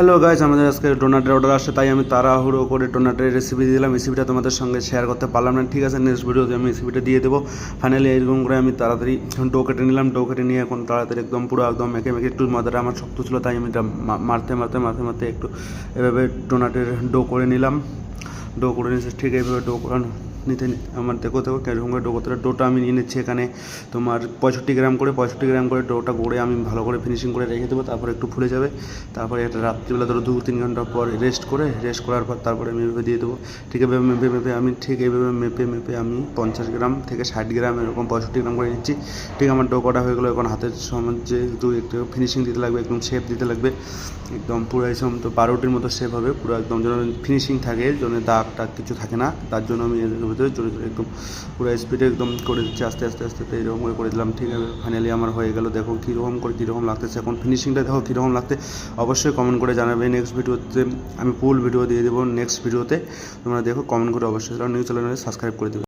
Hello guys আমাদের আজকে ডোনাটের order আসছে, তাই আমি তাড়াহুড়ো করে ডোনাটের রেসিপি দিয়ে দিলাম। রেসিপিটা তোমাদের সঙ্গে শেয়ার করতে পারলাম না, ঠিক আছে? নেক্সট ভিডিওতে আমি রেসিপিটা দিয়ে দেবো। ফাইনালি এরকম করে আমি তাড়াতাড়ি ডো কেটে নিলাম। ডো কেটে নিয়ে এখন তাড়াতাড়ি একদম পুরো একদম মেখে মেখে একটু মাথাটা আমার শক্ত ছিল, তাই আমি মারতে মারতে মারতে মারতে একটু এভাবে ডোনাটের ডো করে নিলাম। ডো করে নিয়েছে, ঠিক এইভাবে ডো করানো। নিতে আমার দেখো দেখো কীরকম করতে হয়। ডোটা আমি নিয়ে নিচ্ছি এখানে। তোমার পঁয়ষট্টি গ্রাম করে, পঁয়ষট্টি গ্রাম করে ডোটা গড়ে আমি ভালো করে ফিনিশিং করে রেখে দেবো, তারপরে একটু ফুলে যাবে। তারপরে একটা রাত্রিবেলা ধরো দু, তিন ঘণ্টা পর রেস্ট করে রেস্ট করার পর তারপরে আমি এভাবে দিয়ে দেবো। ঠিক এভাবে মেপে মেপে আমি, ঠিক এইভাবে মেপে মেপে আমি পঞ্চাশ গ্রাম থেকে ষাট গ্রাম এরকম পঁয়ষট্টি গ্রাম করে নিচ্ছি। ঠিক আমার ডো কটা হয়ে গেলো, এখন হাতের সমান যে একটু ফিনিশিং দিতে লাগবে, একদম শেপ দিতে লাগবে। একদম পুরো এইসব তো পাউরুটির মতো শেপ হবে, পুরো একদম যেন ফিনিশিং থাকে, যেন দাগ টাগ কিছু থাকে না, তার জন্য আমি ভিতরে জোরে জোরে একদম পুরো স্পিডে একদম করে দিচ্ছে, আস্তে আস্তে আস্তে আস্তে এরকম করে করে দিলাম, ঠিক আছে ফাইনালি আমার হয়ে গেল, দেখো কীরকম করে কীরকম লাগতেছে, এখন ফিনিশিংটা দেখো কীরকম লাগতে অবশ্যই কমেন্ট করে জানাবে নেক্সট ভিডিওতে আমি ফুল ভিডিও দিয়ে দেবো নেক্সট ভিডিওতে তোমরা দেখো কমেন্ট করে অবশ্যই নিউজ চ্যানেলে সাবস্ক্রাইব করে দেবে।